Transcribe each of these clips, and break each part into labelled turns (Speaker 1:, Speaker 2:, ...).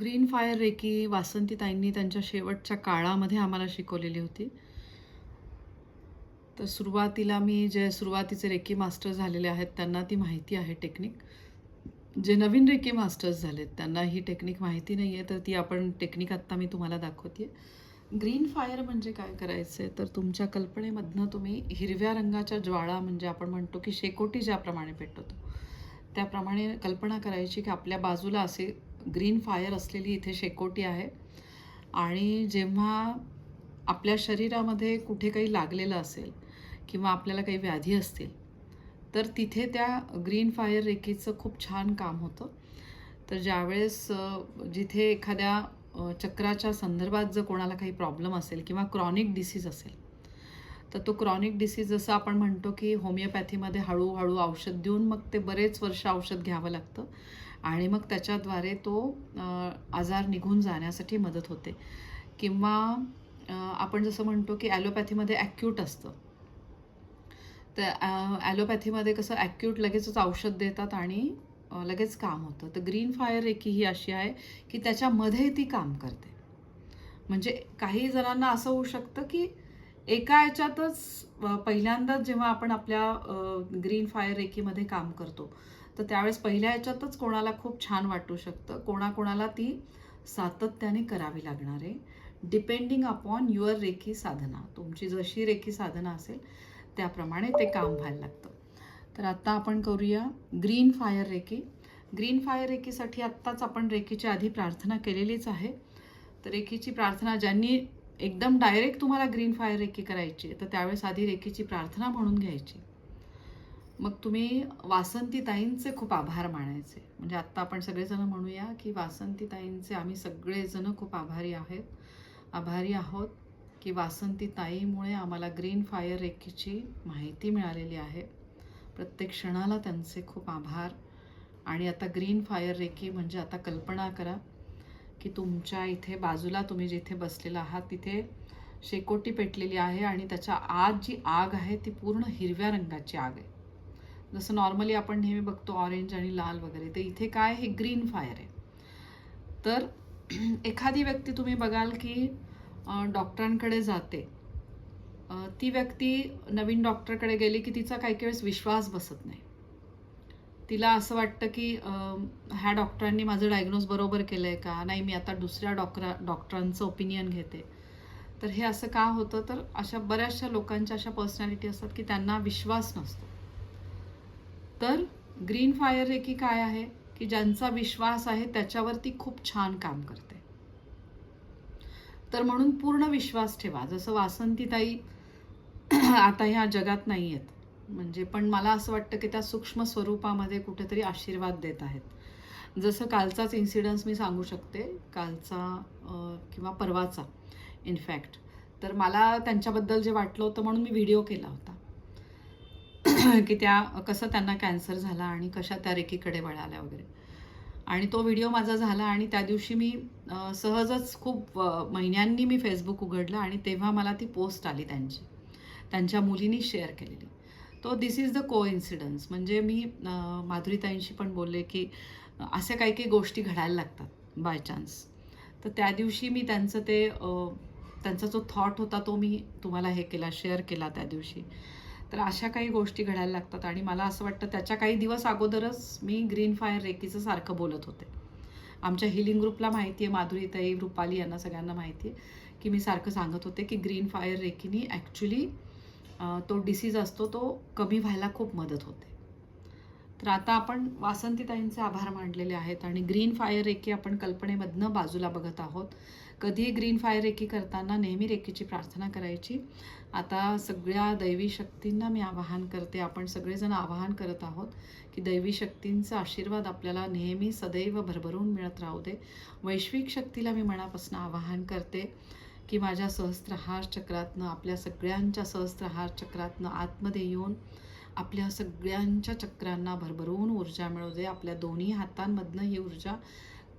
Speaker 1: Green fire recce वासंतीताईंनी त्यांच्या शेवटच्या काळामध्ये आम्हाला शिकवलेली होती. तर सुरुवातीला मी जे सुरुवातीचे रेकी मास्टर झालेले आहेत त्यांना ती माहिती आहे टेक्निक. जे नवीन रेकी मास्टर्स झालेत त्यांना ही टेक्निक माहिती नाही आहे तर ती आपण टेक्निक आत्ता मी तुम्हाला दाखवते ग्रीन फायर म्हणजे काय करायचं आहे तर तुमच्या कल्पनेमधनं तुम्ही हिरव्या रंगाच्या ज्वाळा म्हणजे आपण म्हणतो की शेकोटी ज्याप्रमाणे पेटवतो त्याप्रमाणे कल्पना करायची की आपल्या बाजूला असे ग्रीन फायर असलेली इथे शेकोटी आहे. आणि जेव्हा आपल्या शरीरामध्ये कुठे काही लागलेलं असेल किंवा आपल्याला काही व्याधी असतील तर तिथे त्या ग्रीन फायर रेखीचं खूप छान काम होतं. तर ज्यावेळेस जिथे एखाद्या चक्राच्या संदर्भात जर कोणाला काही प्रॉब्लेम असेल किंवा क्रॉनिक डिसीज असेल तर तो क्रॉनिक डिसीज जसं आपण म्हणतो की होमिओपॅथीमध्ये हळूहळू औषध देऊन मग ते बरेच वर्ष औषध घ्यावं लागतं. आणि मग त्याच्याद्वारे तो आजार निघून जाण्यासाठी मदत होते. किंवा आपण जसं म्हणतो की ॲलोपॅथीमध्ये ॲक्यूट असतं. तर ॲलोपॅथीमध्ये कसं ॲक्यूट लगेचच औषध देतात आणि लगेच काम होतं. तर ग्रीन फायर रेकी ही अशी आहे की त्याच्यामध्ये ती काम करते. म्हणजे काही जणांना असं होऊ शकतं की एका याच्यातच पहिल्यांदाच जेव्हा आपण आपल्या ग्रीन फायर रेकीमध्ये काम करतो तर त्यावेळेस पहिल्या याच्यातच कोणाला खूप छान वाटू शकतं. कोणाकोणाला ती सातत्याने करावी लागणार आहे. डिपेंडिंग अपॉन युअर रेखी साधना. तुमची जशी रेखी साधना असेल त्याप्रमाणे ते काम व्हायला लागतं. तर आत्ता आपण करूया green fire reiki green fire रेखीसाठी आत्ताच आपण रेखीच्या आधी प्रार्थना केलेलीच आहे. तर रेखीची प्रार्थना ज्यांनी एकदम डायरेक्ट तुम्हाला ग्रीन फायर रेखी करायची आहे, तर त्यावेळेस आधी रेखीची प्रार्थना म्हणून घ्यायची. मग तुम्ही वासंतीताईंचे खूप आभार मानायचे. म्हणजे आत्ता आपण सगळेजण म्हणूया की वासंतीताईंचे आम्ही सगळेजण खूप आभारी आहेत. आभारी आहोत की वासंतीताईमुळे आम्हाला ग्रीन फायर रेखीची माहिती मिळालेली आहे. प्रत्येक क्षणाला त्यांचे खूप आभार. आणि आता ग्रीन फायर रेखी म्हणजे आता कल्पना करा. की तुमच्या इथे बाजूला तुम्ही जिथे बसलेला आहात तिथे शेकोटी पेटलेली आहे आणि त्याच्या आत जी आग आहे ती पूर्ण हिरव्या रंगाची आग आहे. जसं नॉर्मली आपण नेहमी बघतो ऑरेंज आणि लाल वगैरे तर इथे काय हे ग्रीन फायर आहे. तर एखादी व्यक्ती तुम्ही बघाल की डॉक्टरांकडे जाते. ती व्यक्ती नवीन डॉक्टरकडे गेली की तिचा काही काही वेळेस विश्वास बसत नाही. तिला असं वाटतं की ह्या डॉक्टरांनी माझं डायग्नोज बरोबर केलं आहे का? नाही मी आता दुसऱ्या डॉक्टरा डॉक्टरांचं ओपिनियन घेते. तर हे असं का होतं? तर अशा बऱ्याचशा लोकांच्या अशा पर्सनॅलिटी असतात की त्यांना विश्वास नसतो. तर ग्रीन फायर रेकी काय आहे? की ज्यांचा विश्वास आहे त्याच्यावरती खूप छान काम करते. तर म्हणून पूर्ण विश्वास ठेवा. जसं वासंतीताई आता ह्या जगात नाही आहेत म्हणजे पण मला असं वाटतं की त्या सूक्ष्म स्वरूपामध्ये कुठेतरी आशीर्वाद देत आहेत. जसं कालचाच इन्सिडन्स मी सांगू शकते. कालचा किंवा परवाचा इनफॅक्ट तर मला त्यांच्याबद्दल जे वाटलं होतं म्हणून मी व्हिडिओ केला होता. की त्या कसं त्यांना कॅन्सर झाला आणि कशा त्या रेकीकडे वळाल्या वगैरे. आणि तो व्हिडिओ माझा झाला आणि त्या दिवशी मी सहजच खूप महिन्यांनी मी फेसबुक उघडलं आणि तेव्हा मला ती पोस्ट आली त्यांची. त्यांच्या मुलीनी शेअर केलेली. तो this is the coincidence म्हणजे मी माधुरीताईंशी पण बोलले की अशा काही काही गोष्टी घडायला लागतात बाय चान्स तर त्या दिवशी मी त्यांचं ते त्यांचा जो थॉट होता तो मी तुम्हाला हे केला शेअर केला त्या दिवशी. तर अशा काही गोष्टी घडायला लागतात आणि मला असं वाटतं त्याच्या काही दिवस अगोदरच मी ग्रीन फायर रेकीचं सारखं बोलत होते. आमच्या हिलिंग ग्रुपला माहिती आहे माधुरीताई रुपाली यांना सगळ्यांना माहिती आहे की मी सारखं सांगत होते की ग्रीन फायर रेकीनी ॲक्च्युली तो डिसीज असतो तो कमी व्हायला खूप मदत होते. तर आता आपण वासंतीताईंचे आभार मांडलेले आहेत आणि ग्रीन फायर रेकी आपण कल्पनेमधनं बाजूला बघत आहोत. कधीही ग्रीन फायर रेकी करताना नेहमी रेकीची प्रार्थना करायची. आता सगळ्या दैवी शक्तींना मी आवाहन करते आपण सगळेजण आवाहन करत आहोत की दैवी शक्तींचा आशीर्वाद आपल्याला नेहमी सदैव भरभरून मिळत राहू दे. वैश्विक शक्तीला मी मनापासून आवाहन करते. की माझ्या सहस्त्रहार चक्रातनं आपल्या सगळ्यांच्या सहस्त्रहार चक्रातनं आतमध्ये येऊन आपल्या सगळ्यांच्या चक्रांना भरभरून ऊर्जा मिळू दे आपल्या दोन्ही हातांमधनं ही ऊर्जा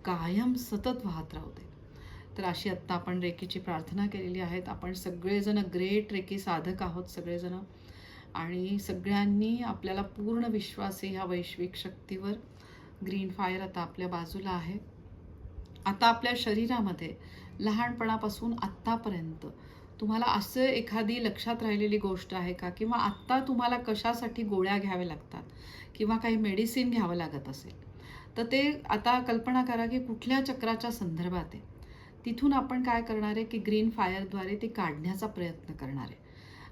Speaker 1: कायम सतत वाहत राहू दे तर अशी आत्ता आपण रेकीची प्रार्थना केलेली आहेत. आपण सगळेजण ग्रेट रेकी साधक आहोत सगळेजण. आणि सगळ्यांनी आपल्याला पूर्ण विश्वास आहे ह्या वैश्विक शक्तीवर. ग्रीन फायर आता आपल्या बाजूला आहे. आता आपल्या शरीरामध्ये लहानपणापासून आत्तापर्यंत. तुम्हाला असं एखादी लक्षात राहिलेली गोष्ट आहे का? किंवा आत्ता तुम्हाला कशासाठी गोळ्या घ्याव्या लागतात? किंवा काही मेडिसिन घ्यावं लागत असेल? तर ते आता कल्पना करा की कुठल्या चक्राच्या संदर्भात आहे. तिथून आपण काय करणार आहे की ग्रीन फायरद्वारे ते काढण्याचा प्रयत्न करणार आहे.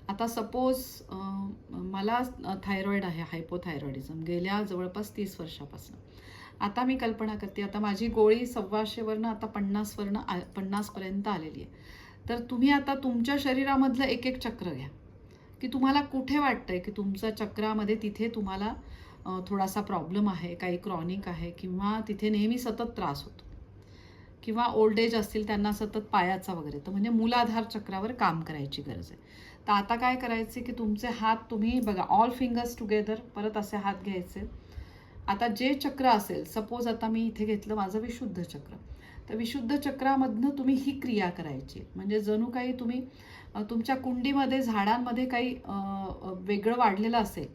Speaker 1: आता सपोज मला थायरॉईड आहे हायपोथायरॉईडिझम गेल्या जवळपास तीस वर्षापासून. आता मी कल्पना करते आता माझी गोळी सव्वाशेवरनं आता पन्नासवरनं आ पन्नासपर्यंत आलेली आहे. तर तुम्ही आता तुमच्या शरीरामधलं एक एक चक्र घ्या. की तुम्हाला कुठे वाटतंय की तुमच्या चक्रामध्ये तिथे तुम्हाला थोडासा प्रॉब्लेम आहे काही क्रॉनिक आहे किंवा तिथे नेहमी सतत त्रास होतो. किंवा ओल्ड एज असतील त्यांना सतत पायाचा वगैरे. तर म्हणजे मूलाधार चक्रावर काम करायची गरज आहे. तर आता काय करायचे की तुमचे हात तुम्ही बघा ऑल फिंगर्स टुगेदर परत असे हात घ्यायचे. आता जे चक्र असेल सपोज आता मी इथे घेतलं माझं विशुद्ध चक्र. तर विशुद्ध चक्रामधनं तुम्ही ही क्रिया करायची. म्हणजे जणू काही तुम्ही तुमच्या कुंडीमध्ये झाडांमध्ये काही वेगळं वाढलेलं असेल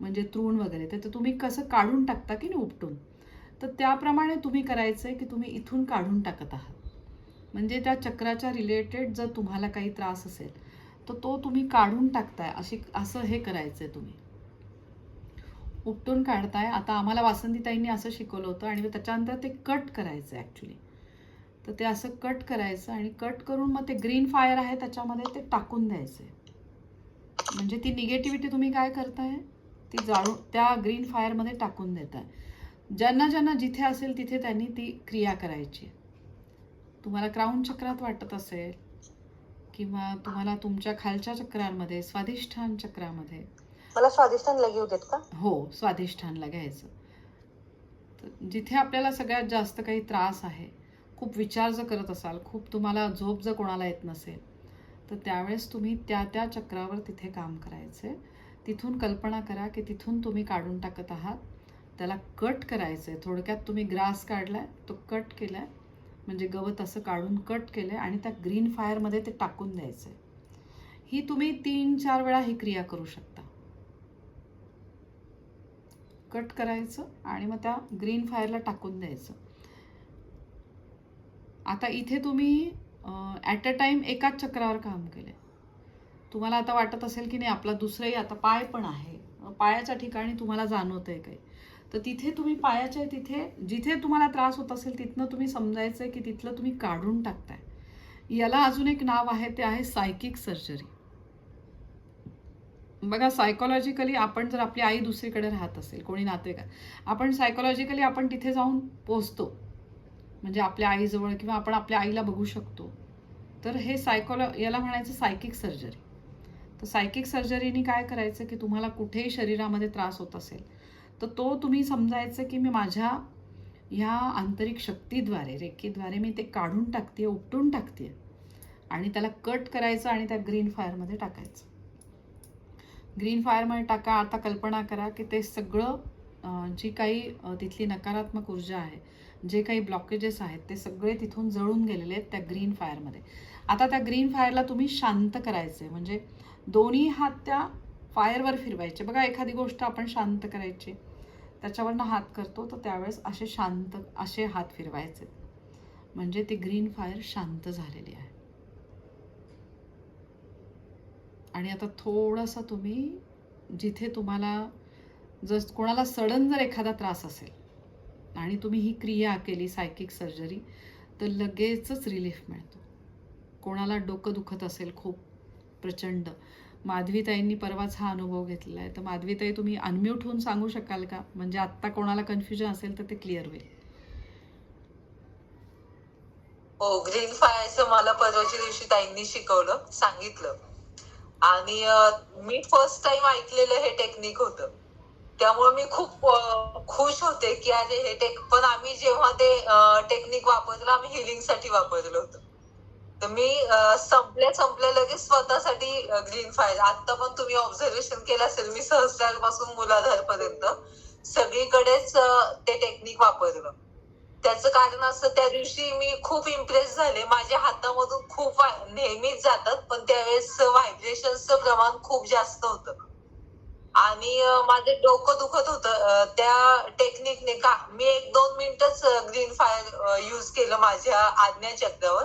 Speaker 1: म्हणजे तृण वगैरे तर तुम्ही कसं काढून टाकता की नाही उपटून? तर त्याप्रमाणे तुम्ही करायचं आहे की तुम्ही इथून काढून टाकत आहात. म्हणजे त्या चक्राच्या रिलेटेड जर तुम्हाला काही त्रास असेल तर तो तुम्ही काढून टाकताय अशी असं हे करायचं आहे तुम्ही. उपटून काढताय. आता आम्हाला वासंतीताईंनी असं शिकवलं होतं आणि त्याच्यानंतर ते कट करायचं ॲक्च्युली तर ते असं कट करायचं आणि कट करून मग ते ग्रीन फायर आहे त्याच्यामध्ये ते टाकून द्यायचं म्हणजे ती निगेटिव्हिटी तुम्ही काय करताय? ती जाळून त्या ग्रीन फायरमध्ये टाकून देताय. ज्यांना ज्यांना जिथे असेल तिथे त्यांनी ती क्रिया करायची. तुम्हाला क्राऊन चक्रात वाटत असेल किंवा तुम्हाला तुमच्या खालच्या चक्रांमध्ये स्वाधिष्ठान चक्रामध्ये
Speaker 2: मला स्वादिष्टांना घेऊ देत का?
Speaker 1: हो स्वाधिष्ठानला घ्यायचं. जिथे आपल्याला सगळ्यात जास्त काही त्रास आहे खूप विचार जर करत असाल खूप तुम्हाला झोप जर कोणाला येत नसेल तर त्यावेळेस तुम्ही त्या त्या चक्रावर तिथे काम करायचे. तिथून कल्पना करा की तिथून तुम्ही काढून टाकत आहात. त्याला कट करायचं आहे थोडक्यात तुम्ही ग्रास काढलाय तो कट केला आहे म्हणजे गवत असं काढून कट केलंय आणि त्या ग्रीन फायरमध्ये ते टाकून द्यायचं आहे ही तुम्ही तीन चार वेळा ही क्रिया करू शकता. कट करायचं आणि मग त्या ग्रीन फायरला टाकून द्यायचं. आता इथे तुम्ही ॲट अ टाईम एकाच चक्रावर काम केलं तुम्हाला आता वाटत असेल की नाही आपला दुसरंही आता पाय पण आहे. पायाच्या ठिकाणी तुम्हाला जाणवत आहे काही. तर तिथे तुम्ही पायाच्या तिथे जिथे तुम्हाला त्रास होत असेल तिथनं तुम्ही समजायचं आहे की तिथलं तुम्ही काढून टाकताय. याला अजून एक नाव आहे ते आहे सायकिक सर्जरी बघा सायकोलॉजिकली आपण जर आपली आई दुसरीकडे राहत असेल कोणी नातेवाईक आपण सायकोलॉजिकली आपण तिथे जाऊन पोचतो म्हणजे आपल्या आईजवळ किंवा आपण आपल्या आईला बघू शकतो. तर हे सायकोलॉ याला म्हणायचं सायकिक सर्जरी तर सायकिक सर्जरीने काय करायचं की तुम्हाला कुठेही शरीरामध्ये त्रास होत असेल तर तो तुम्ही समजायचं की मी माझ्या ह्या आंतरिक शक्तीद्वारे रेखीद्वारे मी ते काढून टाकते उपटून टाकते आणि त्याला कट करायचं आणि त्या ग्रीन फायरमध्ये टाकायचं. ग्रीन फायरमध्ये टाका. आता कल्पना करा की ते सगळं जी काही तिथली नकारात्मक ऊर्जा आहे जे काही ब्लॉकेजेस आहेत ते सगळे तिथून जळून गेलेले आहेत त्या ग्रीन फायरमध्ये आता त्या ग्रीन फायरला तुम्ही शांत करायचे म्हणजे दोन्ही हात त्या फायरवर फिरवायचे. बघा एखादी गोष्ट आपण शांत करायची. त्याच्यावरनं हात करतो तर त्यावेळेस असे शांत असे हात फिरवायचे. म्हणजे ती ग्रीन फायर शांत झालेली आहे. आणि आता थोडंसं तुम्ही जिथे तुम्हाला जर कोणाला सडन जर एखादा त्रास असेल आणि तुम्ही ही क्रिया केली सायकिक सर्जरी तर लगेचच रिलीफ मिळतो. कोणाला डोकं दुखत असेल खूप प्रचंड. माधवीताईंनी परवाच हा अनुभव घेतलेला आहे. तर माधवीताई तुम्ही अनम्यूट होऊन सांगू शकाल का? म्हणजे आत्ता कोणाला कन्फ्युजन असेल तर ते क्लिअर होईल.
Speaker 2: हो ग्रीन फायचं मला परवाच्या दिवशी ताईंनी शिकवलं सांगितलं. आणि मी फर्स्ट टाइम ऐकलेलं हे टेक्निक होतं. त्यामुळे मी खूप खुश होते की अरे हे टेक पण आम्ही जेव्हा ते टेक्निक वापरलं आम्ही हिलिंगसाठी वापरलं होतं. तर मी संपल्या संपल्या लगेच स्वतःसाठी ग्रीन फायर आता पण तुम्ही ऑब्झर्वेशन केलं असेल मी सहस्रारपासून मुलाधार पर्यंत सगळीकडेच ते टेक्निक वापरलं. त्याचं कारण असं त्या दिवशी मी खूप इम्प्रेस झाले. माझ्या हातामधून खूप नेहमीच जातात पण त्यावेळेस व्हायब्रेशनचं प्रमाण खूप जास्त होतं. आणि माझं डोकं दुखत होतं. त्या टेक्निकने का मी एक दोन मिनिटच ग्रीन फायर युज केलं माझ्या आज्ञा चक्रावर.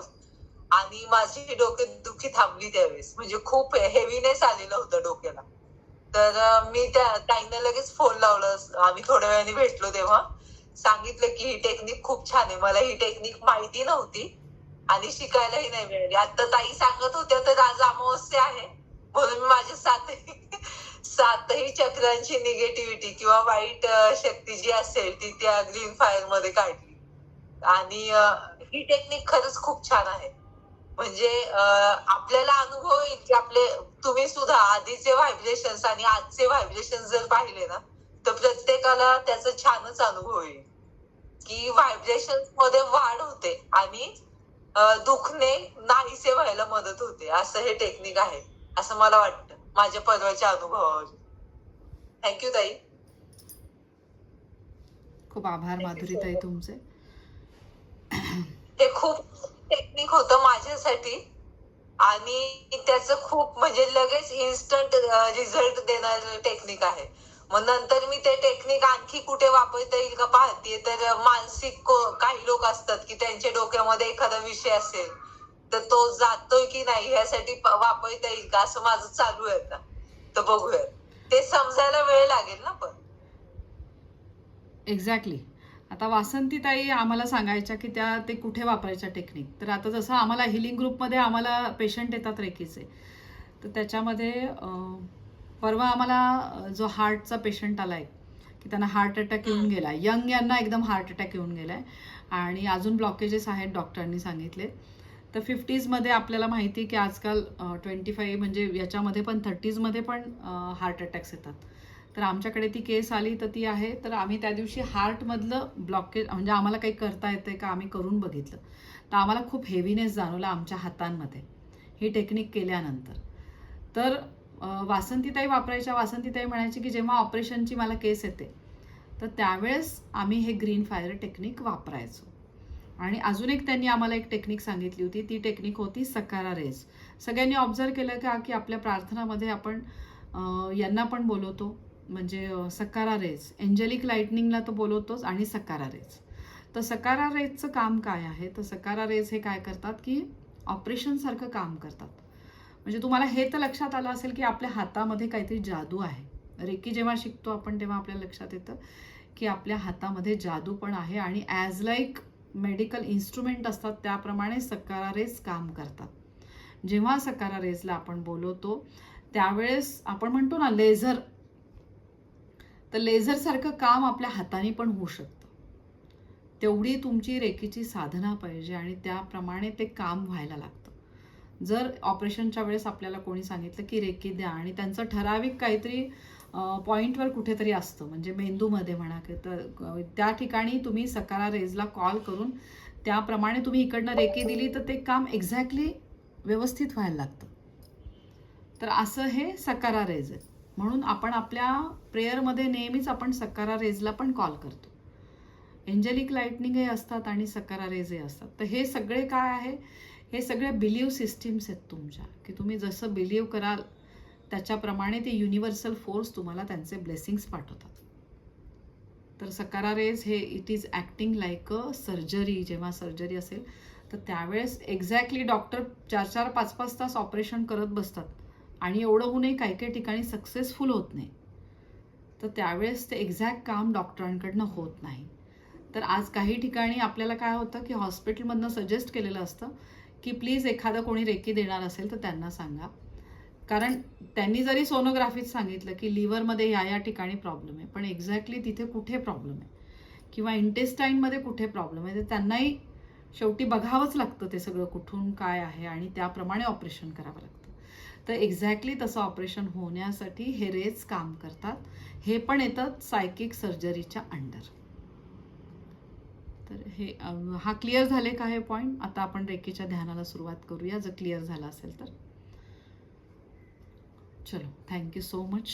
Speaker 2: आणि माझी डोके दुखी थांबली त्यावेळेस. म्हणजे खूप हेवीनेस आलेलं होतं डोक्याला. तर मी त्या ताईंना लगेच फोन लावलं. आम्ही थोड्या वेळाने भेटलो तेव्हा. सांगितलं की ही टेक्निक खूप छान आहे. मला ही टेक्निक माहिती नव्हती आणि शिकायलाही नाही मिळाली. आता ताई सांगत होत्या तर आज अमावस्या आहे. म्हणून मी माझ्या सातही सातही चक्रांची निगेटिव्हिटी किंवा वाईट शक्ती जी असेल ती त्या ग्रीन फायरमध्ये काढली. आणि ही टेक्निक खरंच खूप छान आहे. म्हणजे आपल्याला अनुभव येईल की आपले तुम्ही सुद्धा आधीचे व्हायब्रेशन आणि आजचे व्हायब्रेशन जर पाहिले ना तर प्रत्येकाला त्याचा छानच अनुभव येईल की व्हायब्रेशनमध्ये वाढ होते आणि दुखणे नाहीसे व्हायला मदत होते. असं हे टेक्निक आहे. असं मला वाटतं. माझ्या परवाच्या अनुभवावर. थँक्यू ताई.
Speaker 1: खूप आभार माधुरीताई तुमचे.
Speaker 2: हे खूप टेक्निक होतं माझ्यासाठी. आणि त्याचं खूप म्हणजे लगेच इन्स्टंट रिझल्ट देणारं टेक्निक आहे. मग नंतर मी ते टेक्निक आणखी कुठे वापरता येईल का पाहते. तर मानसिक काही लोक असतात की त्यांच्या डोक्यामध्ये एखादा विषय असेल तर तो जातोय की नाही यासाठी वापरता येईल का? असं माझं चालू आहे आता. तर बघूया ते समजायला वेळ लागेल ना पण.
Speaker 1: एक्झॅक्टली आता वासंतीताई आम्हाला सांगायच्या की त्या ते कुठे वापरायच्या टेक्निक तर आता जसं आम्हाला हिलिंग ग्रुपमध्ये आम्हाला पेशंट येतात रेकीचे तर त्याच्यामध्ये परवा आम्हाला जो हार्टचा पेशंट आलाय की त्यांना हार्ट अटॅक येऊन गेला यंग यांना एकदम हार्ट अटॅक येऊन गेलाय. आणि अजून ब्लॉकेजेस आहेत डॉक्टरांनी सांगितले. तर फिफ्टीजमध्ये आपल्याला माहिती आहे की आजकाल ट्वेंटी फाईव्ह म्हणजे याच्यामध्ये पण थर्टीजमध्ये पण हार्ट अटॅक्स येतात. तर आमच्याकडे ती केस आली तर ती आहे. तर आम्ही त्या दिवशी हार्टमधलं ब्लॉकेज म्हणजे आम्हाला काही करता येते का आम्ही करून बघितलं. तर आम्हाला खूप हेवीनेस जाणवला आमच्या हातांमध्ये. ही टेक्निक केल्यानंतर. तर वासंतीताई वापरायच्या वासंतीताई म्हणायची की जेव्हा ऑपरेशनची मला केस येते तर त्यावेळेस आम्ही हे ग्रीन फायर टेक्निक वापरायचो. आणि अजून एक त्यांनी आम्हाला एक टेक्निक सांगितली होती ती टेक्निक होती सकारा रेज सगळ्यांनी ऑब्झर्व केलं का की आपल्या प्रार्थनामध्ये आपण यांना पण बोलवतो म्हणजे सकारा रेज एंजेलिक लाइटनिंगला तर बोलवतोच आणि सकारा रेज तर सकारा रेजचं काम काय आहे? तर सकारा रेज हे काय करतात की ऑपरेशनसारखं काम करतात. म्हणजे तुम्हाला हे तर लक्षात आलं असेल की आपल्या हातामध्ये काहीतरी जादू आहे. रेकी जेव्हा शिकतो आपण तेव्हा आपल्या लक्षात येतं की आपल्या हातामध्ये जादू पण आहे आणि ॲज लाईक मेडिकल इन्स्ट्रुमेंट असतात त्याप्रमाणे सकारा रेज काम करतात. जेव्हा सकारा रेजला आपण बोलवतो त्यावेळेस आपण म्हणतो ना लेझर तर लेझरसारखं काम आपल्या हाताने पण होऊ शकतं. तेवढी तुमची रेकीची साधना पाहिजे आणि त्याप्रमाणे ते काम व्हायला लागतं. जर ऑपरेशनच्या वेळेस आपल्याला कोणी सांगितलं की रेकी द्या आणि त्यांचं ठराविक काहीतरी पॉईंटवर कुठेतरी असतं. म्हणजे मेंदूमध्ये म्हणा की तर त्या ठिकाणी तुम्ही सकारा रेजला कॉल करून त्याप्रमाणे तुम्ही इकडनं रेकी दिली तर ते काम एक्झॅक्टली व्यवस्थित व्हायला लागतं. तर असं हे सकारा रेज आहे. म्हणून आपण आपल्या प्रेयरमध्ये नेहमीच आपण सकारा रेजला पण कॉल करतो. एंजेलिक लाईटनिंगही असतात आणि सकारा रेजही असतात. तर हे सगळे काय आहे? हे सगळे बिलीव सिस्टीम्स आहेत तुमच्या. की तुम्ही जसं बिलीव कराल त्याच्याप्रमाणे ते युनिव्हर्सल फोर्स तुम्हाला त्यांचे ब्लेसिंग्स पाठवतात. तर सकारा रेज हे it is acting like a surgery जेव्हा सर्जरी असेल तर त्यावेळेस एक्झॅक्टली डॉक्टर चार चार पाच पाच तास ऑपरेशन करत बसतात. आणि एवढं होऊनही काही काही ठिकाणी सक्सेसफुल होत नाही. तर त्यावेळेस ते एक्झॅक्ट काम डॉक्टरांकडनं होत नाही. तर आज काही ठिकाणी आपल्याला काय होतं की हॉस्पिटलमधनं सजेस्ट केलेलं असतं की प्लीज एखादं कोणी रेकी देणार असेल तर त्यांना सांगा. कारण त्यांनी जरी सोनोग्राफीत सांगितलं की लिव्हरमध्ये या या ठिकाणी प्रॉब्लेम आहे पण एक्झॅक्टली तिथे कुठे प्रॉब्लेम आहे? किंवा इंटेस्टाईनमध्ये कुठे प्रॉब्लेम आहे? तर त्यांनाही शेवटी बघावंच लागतं ते सगळं कुठून काय आहे आणि त्याप्रमाणे ऑपरेशन करावं लागतं. तर एक्झॅक्टली तसं ऑपरेशन होण्यासाठी हे रेज काम करतात. हे पण येतात सायकिक सर्जरीच्या अंडर. तर हे हा क्लिअर झाले का हे पॉईंट आता आपण रेखेच्या ध्यानाला सुरुवात करूया. जर क्लिअर झाला असेल तर. चलो थँक्यू सो मच